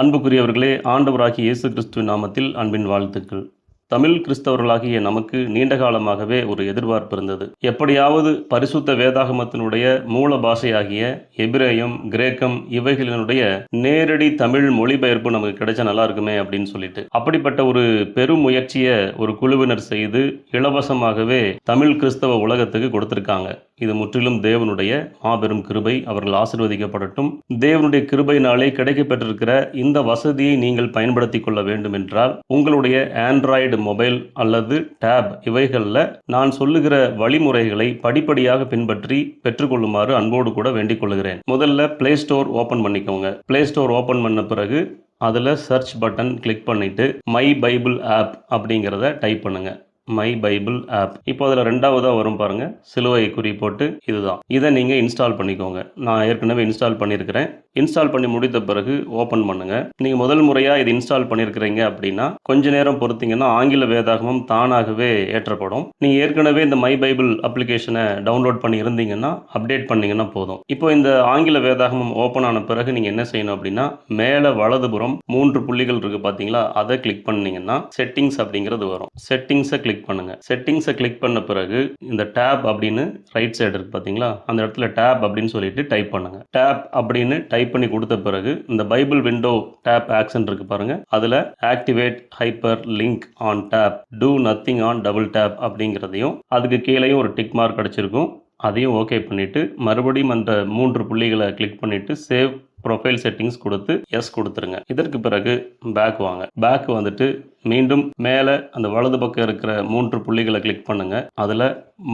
அன்புக்குரியவர்களே ஆண்டவராகிய இயேசு கிறிஸ்துவ நாமத்தில் அன்பின் வாழ்த்துக்கள். தமிழ் கிறிஸ்தவர்களாகிய நமக்கு நீண்ட காலமாகவே ஒரு எதிர்பார்ப்பு இருந்தது. எப்படியாவது பரிசுத்த வேதாகமத்தினுடைய மூல பாஷையாகிய எபிரேயம் கிரேக்கம் இவைகளினுடைய நேரடி தமிழ் மொழிபெயர்ப்பு நமக்கு கிடைச்சா நல்லா இருக்குமே அப்படின்னு சொல்லிட்டு. அப்படிப்பட்ட ஒரு பெரும் முயற்சியை ஒரு குழுவினர் செய்து இலவசமாகவே தமிழ் கிறிஸ்தவ உலகத்துக்கு கொடுத்திருக்காங்க. இது முற்றிலும் தேவனுடைய மாபெரும் கிருபை. அவர்கள் ஆசிர்வதிக்கப்படட்டும். தேவனுடைய கிருபையினாலே கிடைக்கப்பெற்றிருக்கிற இந்த வசதியை நீங்கள் பயன்படுத்தி கொள்ள வேண்டும் என்றால் உங்களுடைய ஆண்ட்ராய்டு மொபைல் அல்லது டேப் இவைகளில் நான் சொல்லுகிற வழிமுறைகளை படிப்படியாக பின்பற்றி பெற்றுக்கொள்ளுமாறு அன்போடு கூட வேண்டிக் கொள்கிறேன். முதல்ல பிளே ஸ்டோர் ஓப்பன் பண்ணிக்கோங்க. பிளே ஸ்டோர் ஓப்பன் பண்ண பிறகு அதில் சர்ச் பட்டன் கிளிக் பண்ணிவிட்டு மை பைபிள் ஆப் அப்படிங்கிறத டைப் பண்ணுங்கள் மை பைபிள் ஆப் இப்போ அதில் ரெண்டாவதாக வரும் பாருங்கள் சிலுவை குறி போட்டு இதுதான். இதை நீங்கள் இன்ஸ்டால் பண்ணிக்கோங்க. நான் ஏற்கனவே இன்ஸ்டால் பண்ணியிருக்கிறேன் இன்ஸ்டால் பண்ணி முடித்த பிறகு ஓப்பன் பண்ணுங்கள் நீங்கள் முதல் முறையாக இது இன்ஸ்டால் பண்ணியிருக்கிறீங்க அப்படின்னா கொஞ்ச நேரம் பொறுத்தீங்கன்னா ஆங்கில வேதாகமம் தானாகவே ஏற்றப்படும். நீங்கள் ஏற்கனவே இந்த மை பைபிள் அப்ளிகேஷனை டவுன்லோட் பண்ணி இருந்தீங்கன்னா அப்டேட் பண்ணிங்கன்னா போதும். இப்போ இந்த ஆங்கில வேதாகமம் ஓப்பன் ஆன பிறகு நீங்கள் என்ன செய்யணும் அப்படின்னா மேலே வலதுபுறம் மூன்று புள்ளிகள் இருக்குது பார்த்தீங்களா அதை கிளிக் பண்ணீங்கன்னா செட்டிங்ஸ் அப்படிங்கிறது வரும். செட்டிங்ஸை கிளிக் பண்ணுங்க. செட்டிங்ஸை கிளிக் பண்ண பிறகு இந்த டேப் அப்படின்னு ரைட் சைடு இருக்கு பார்த்தீங்களா அந்த இடத்துல டேப் அப்படின்னு சொல்லிட்டு டைப் பண்ணுங்க. டேப் அப்படின்னு டைப் பண்ணி கொடுத்த பிறகு இந்த பைபிள் விண்டோ டேப் ஆக்ஷன் இருக்கு பாருங்க. அதில் activate hyperlink on tap do nothing on double tap அப்படிங்கிறதையும் அதுக்கு கீழேயும் ஒரு டிக் மார்க் கிடச்சிருக்கும் அதையும் ஓகே பண்ணிவிட்டு மறுபடியும் அந்த மூன்று புள்ளிகளை கிளிக் பண்ணிவிட்டு சேவ் ப்ரொஃபைல் செட்டிங்ஸ் கொடுத்து எஸ் கொடுத்துருங்க. இதற்கு பிறகு பேக் வாங்க. பேக் வந்துட்டு மீண்டும் மேலே அந்த வலது பக்கம் இருக்கிற மூன்று புள்ளிகளை கிளிக் பண்ணுங்க. அதில்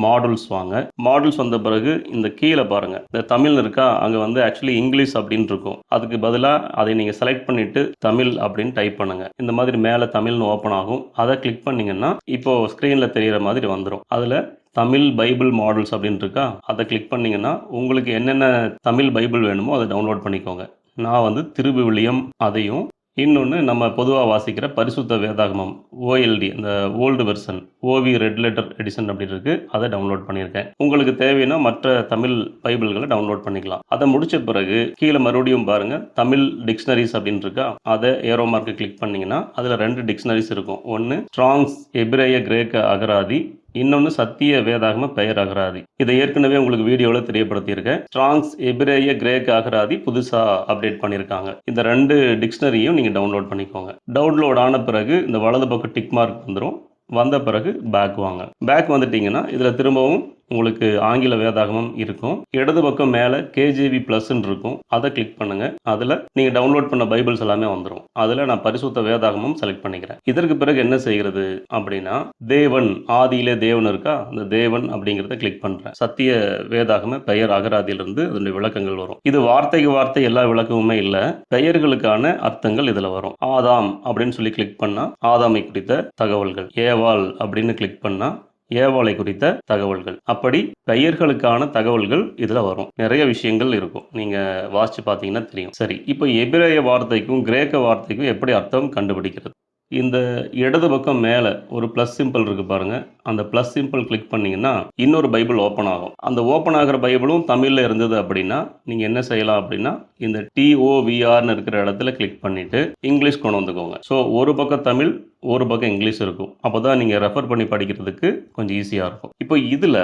மாடுல்ஸ் வாங்க. மாடுல்ஸ் வந்த பிறகு இந்த கீழே பாருங்க. இந்த தமிழ் இருக்கா? அங்கே வந்து ஆக்சுவலி இங்கிலீஷ் அப்படின்னு இருக்கும். அதுக்கு பதிலாக அதை நீங்கள் செலக்ட் பண்ணிட்டு தமிழ் அப்படின்னு டைப் பண்ணுங்க. இந்த மாதிரி மேலே தமிழ்னு ஓப்பன் ஆகும். அதை கிளிக் பண்ணீங்கன்னா இப்போ ஸ்க்ரீனில் தெரிகிற மாதிரி வந்துடும் அதில் தமிழ் பைபிள் மாடல்ஸ் அப்படின்னு இருக்கா அதை கிளிக் பண்ணிங்கன்னா உங்களுக்கு என்னென்ன தமிழ் பைபிள் வேணுமோ அதை டவுன்லோட் பண்ணிக்கோங்க. நான் வந்து திருவிவிலியம் அதையும் இன்னொன்று நம்ம பொதுவாக வாசிக்கிற பரிசுத்த வேதாகமம் ஓஎல்டி இந்த old version O V red letter edition அப்படின்னு இருக்கு அதை டவுன்லோட் பண்ணியிருக்கேன். உங்களுக்கு தேவைன்னா மற்ற தமிழ் பைபிள்களை டவுன்லோட் பண்ணிக்கலாம். அதை முடிச்ச பிறகு கீழே மறுபடியும் பாருங்க தமிழ் டிக்ஷனரிஸ் அப்படின்னு இருக்கா அதை ஏரோ மார்க்கு கிளிக் பண்ணீங்கன்னா அதில் ரெண்டு டிக்ஷனரிஸ் இருக்கும். ஒன்று ஸ்ட்ராங்ஸ் எபிரேய கிரேக்க அகராதி இன்னொன்று சத்திய வேதாகம பெயர் அகராதி. இதை ஏற்கனவே உங்களுக்கு வீடியோவில் தெரியப்படுத்தியிருக்கேன். ஸ்ட்ராங்ஸ் எபிரேய கிரேக் அகராதி புதுசாக அப்டேட் பண்ணியிருக்காங்க. இந்த ரெண்டு டிக்ஷனரியும் நீங்கள் டவுன்லோட் பண்ணிக்கோங்க. டவுன்லோட் ஆன பிறகு இந்த வலது பக்கம் டிக் மார்க் வந்துடும் வந்த பிறகு பேக் வாங்க. பேக் வந்துட்டிங்கன்னா இதில் திரும்பவும் உங்களுக்கு ஆங்கில வேதாகமம் இருக்கும். இடது பக்கம் மேலே கேஜேவி ப்ளஸ்ன்னு இருக்கும். அதை கிளிக் பண்ணுங்க. அதில் நீங்கள் டவுன்லோட் பண்ண பைபிள்ஸ் எல்லாமே வந்துடும் அதில் நான் பரிசுத்த வேதாகமம் செலக்ட் பண்ணிக்கிறேன். இதற்கு பிறகு என்ன செய்கிறது அப்படின்னா தேவன் ஆதியிலே தேவன் இருக்கா? அந்த தேவன் அப்படிங்கிறத கிளிக் பண்ணுறேன் சத்திய வேதாகம பெயர் அகராதியிலிருந்து அதனுடைய விளக்கங்கள் வரும். இது வார்த்தைக்கு வார்த்தை எல்லா விளக்கமுமே இல்லை. பெயர்களுக்கான அர்த்தங்கள் இதில் வரும். ஆதாம் அப்படின்னு சொல்லி கிளிக் பண்ணால் ஆதாமை குறித்த தகவல்கள். ஏவாள் அப்படின்னு கிளிக் பண்ணால் ஏவாளை குறித்த தகவல்கள். அப்படி பெயர்களுக்கான தகவல்கள் இதில் வரும். நிறைய விஷயங்கள் இருக்கும். நீங்கள் வாசித்து பார்த்தீங்கன்னா தெரியும். சரி இப்போ எபிரேய வார்த்தைக்கும் கிரேக்க வார்த்தைக்கும் எப்படி அர்த்தம் கண்டுபிடிக்கிறது? இந்த இடது பக்கம் மேலே ஒரு ப்ளஸ் சிம்பிள் இருக்குது பாருங்கள் அந்த ப்ளஸ் சிம்பிள் கிளிக் பண்ணிங்கன்னா இன்னொரு பைபிள் ஓப்பன் ஆகும். அந்த ஓப்பன் ஆகிற பைபிளும் தமிழில் இருந்தது அப்படின்னா நீங்கள் என்ன செய்யலாம் அப்படின்னா இந்த டிஓவிஆர்னு இருக்கிற இடத்துல கிளிக் பண்ணிவிட்டு இங்கிலீஷ் கொண்டு வந்துக்கோங்க. ஸோ ஒரு பக்கம் தமிழ் ஒரு பக்கம் இங்கிலீஷ் இருக்கும். அப்போ தான் நீங்கள் ரெஃபர் பண்ணி படிக்கிறதுக்கு கொஞ்சம் ஈஸியாக இருக்கும். இப்போ இதில்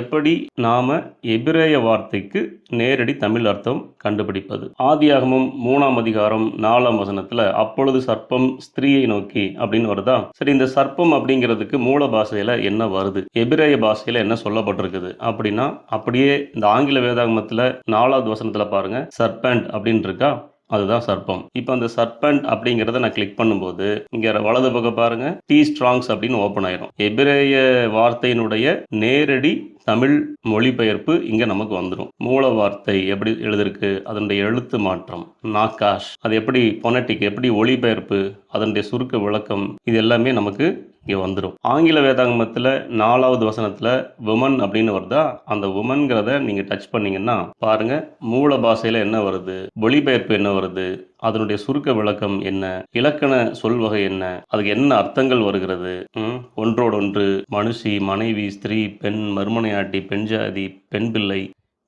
எப்படி நாம் எபிரேய வார்த்தைக்கு நேரடி தமிழ் அர்த்தம் கண்டுபிடிப்பது? ஆதியாகமும் மூணாம் அதிகாரம் நாலாம் வசனத்தில் அப்பொழுது சர்ப்பம் ஸ்திரீயை நோக்கி அப்படின்னு வருதா? சரி இந்த சர்ப்பம் அப்படிங்கிறதுக்கு மூல பாஷையில் என்ன வருது? எபிரேய பாஷையில் என்ன சொல்லப்பட்டிருக்குது? அப்படின்னா அப்படியே இந்த ஆங்கில வேதாகமத்தில் நாலாவது வசனத்தில் பாருங்க சர்பண்ட் அப்படின்னு இருக்கா அதுதான் சர்ப்பம். இப்போ அந்த சர்பண்ட் அப்படிங்கிறத நான் கிளிக் பண்ணும்போது இங்கே வலது பக்கம் பாருங்க டி ஸ்ட்ராங்ஸ் அப்படின்னு ஓப்பன் ஆயிரும். எபிரேய வார்த்தையினுடைய நேரடி தமிழ் மொழிபெயர்ப்பு இங்கே நமக்கு வந்துடும் மூல வார்த்தை எப்படி எழுதிருக்கு? அதனுடைய எழுத்து மாற்றம் நாகாஷ் அது எப்படி பொனட்டிக் எப்படி ஒளிபெயர்ப்பு அதனுடைய சுருக்க விளக்கம் இது எல்லாமே நமக்கு இங்கே வந்துடும் ஆங்கில வேதாங்கமத்தில் நாலாவது வசனத்தில் உமன் அப்படின்னு வருதா? அந்த உமன்கிறத நீங்கள் டச் பண்ணீங்கன்னா பாருங்க மூல பாஷையில் என்ன வருது? மொழிபெயர்ப்பு என்ன வருது? அதனுடைய சுருக்க விளக்கம் என்ன? இலக்கண சொல்வகை என்ன? அதுக்கு என்ன அர்த்தங்கள் வருகிறது? ஒன்றோடொன்று மனுஷி மனைவி ஸ்திரீ பெண் மறுமனையாட்டி பெண் ஜாதி பெண் பிள்ளை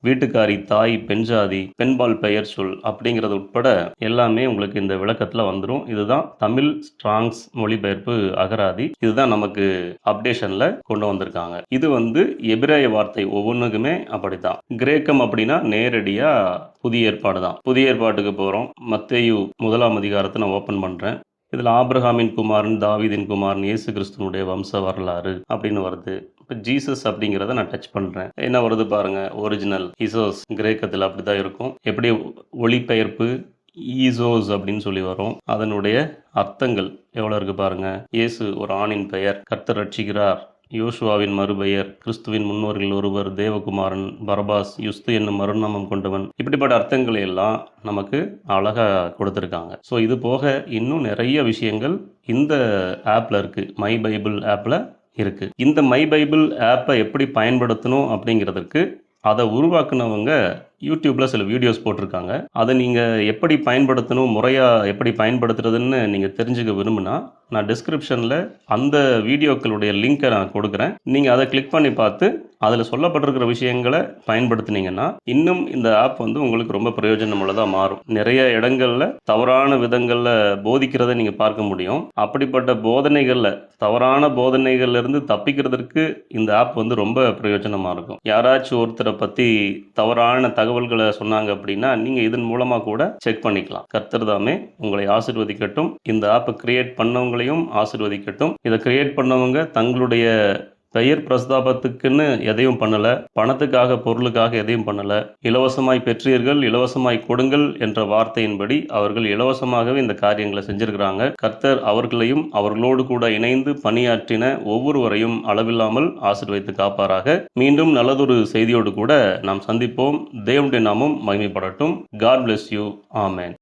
வீட்டுக்காரி தாய் பெண்ஜாதி பெண்பால் பெயர் சொல் அப்படிங்கிறது உட்பட எல்லாமே உங்களுக்கு இந்த விளக்கத்தில் வந்துடும் இதுதான் தமிழ் ஸ்ட்ராங்ஸ் மொழிபெயர்ப்பு அகராதி. இதுதான் நமக்கு அப்டேஷனில் கொண்டு வந்திருக்காங்க. இது வந்து எபிராய வார்த்தை ஒவ்வொன்றுக்குமே அப்படித்தான். கிரேக்கம் அப்படின்னா நேரடியாக புதிய ஏற்பாடு தான். புதிய ஏற்பாட்டுக்கு போகிறோம் மத்தேயு முதலாம் அதிகாரத்தை நான் ஓப்பன் பண்ணுறேன் இதில் ஆப்ரஹாமின் குமாரன் தாவீதின் குமாரன் இயேசு கிறிஸ்துவனுடைய வம்ச வரலாறு அப்படின்னு வருது. இப்போ ஜீசஸ் அப்படிங்கிறத நான் டச் பண்ணுறேன் என்ன வருது பாருங்கள் ஒரிஜினல் இசோஸ் கிரேக்கத்தில் அப்படி தான் இருக்கும். எப்படி ஒளிபெயர்ப்பு ஈசோஸ் அப்படின்னு சொல்லி வரும். அதனுடைய அர்த்தங்கள் எவ்வளோ இருக்குது பாருங்கள் இயேசு ஒரு ஆணின் பெயர் கர்த்தர் ரட்சிக்கிறார். யோசுவாவின் மறுபெயர் கிறிஸ்துவின் முன்னோர்கள் ஒருவர் தேவகுமாரன் பரபாஸ் யுஸ்து என்னும் மறுநாமம் கொண்டவன். இப்படிப்பட்ட அர்த்தங்களை எல்லாம் நமக்கு அழகாக கொடுத்துருக்காங்க. ஸோ இது போக இன்னும் நிறைய விஷயங்கள் இந்த ஆப்பில் இருக்குது மை பைபிள் ஆப்பில் இருக்குது இந்த மை பைபிள் ஆப்பை எப்படி பயன்படுத்தணும் அப்படிங்கிறதுக்கு அதை உருவாக்குனவங்க யூடியூப்பில் சில வீடியோஸ் போட்டிருக்காங்க. அதை நீங்கள் எப்படி பயன்படுத்தணும் முறையாக எப்படி பயன்படுத்துறதுன்னு நீங்கள் தெரிஞ்சுக்க விரும்புனா நான் டிஸ்கிரிப்ஷனில் அந்த வீடியோக்களுடைய லிங்க்கை நான் கொடுக்குறேன். நீங்கள் அதை கிளிக் பண்ணி பார்த்து அதில் சொல்லப்பட்டிருக்கிற விஷயங்களை பயன்படுத்துனீங்கன்னா இன்னும் இந்த ஆப் வந்து உங்களுக்கு ரொம்ப பிரயோஜனமுள்ளதாக மாறும். நிறைய இடங்களில் தவறான விதங்களில் போதிக்கிறதை நீங்கள் பார்க்க முடியும். அப்படிப்பட்ட போதனைகளில் தவறான போதனைகள்லேருந்து தப்பிக்கிறதுக்கு இந்த ஆப் வந்து ரொம்ப பிரயோஜனமாக இருக்கும். யாராச்சும் ஒருத்தரை பற்றி தவறான தகவல் தகவல்களை சொன்னாங்க அப்படின்னா நீங்கள் இதன் மூலமாக கூட செக் பண்ணிக்கலாம். கர்த்தர் தாமே உங்களை ஆசிர்வதிக்கட்டும். இந்த ஆப்பை கிரியேட் பண்ணவங்களையும் ஆசிர்வதிக்கட்டும். இதை கிரியேட் பண்ணவங்க தங்களுடைய பெயர் பிரஸ்தாபத்துக்குன்னு எதையும் பண்ணலை பணத்துக்காக பொருளுக்காக எதையும் பண்ணலை. இலவசமாய் பெற்றீர்கள் இலவசமாய் கொடுங்கள் என்ற வார்த்தையின்படி அவர்கள் இலவசமாகவே இந்த காரியங்களை செஞ்சிருக்கிறாங்க. கர்த்தர் அவர்களையும் அவர்களோடு கூட இணைந்து பணியாற்றின ஒவ்வொருவரையும் அளவில்லாமல் ஆசிர்வைத்து காப்பாராக. மீண்டும் நல்லதொரு செய்தியோடு கூட நாம் சந்திப்போம். தேவனுடைய நாமம் மகிமைப்படட்டும். God bless you amen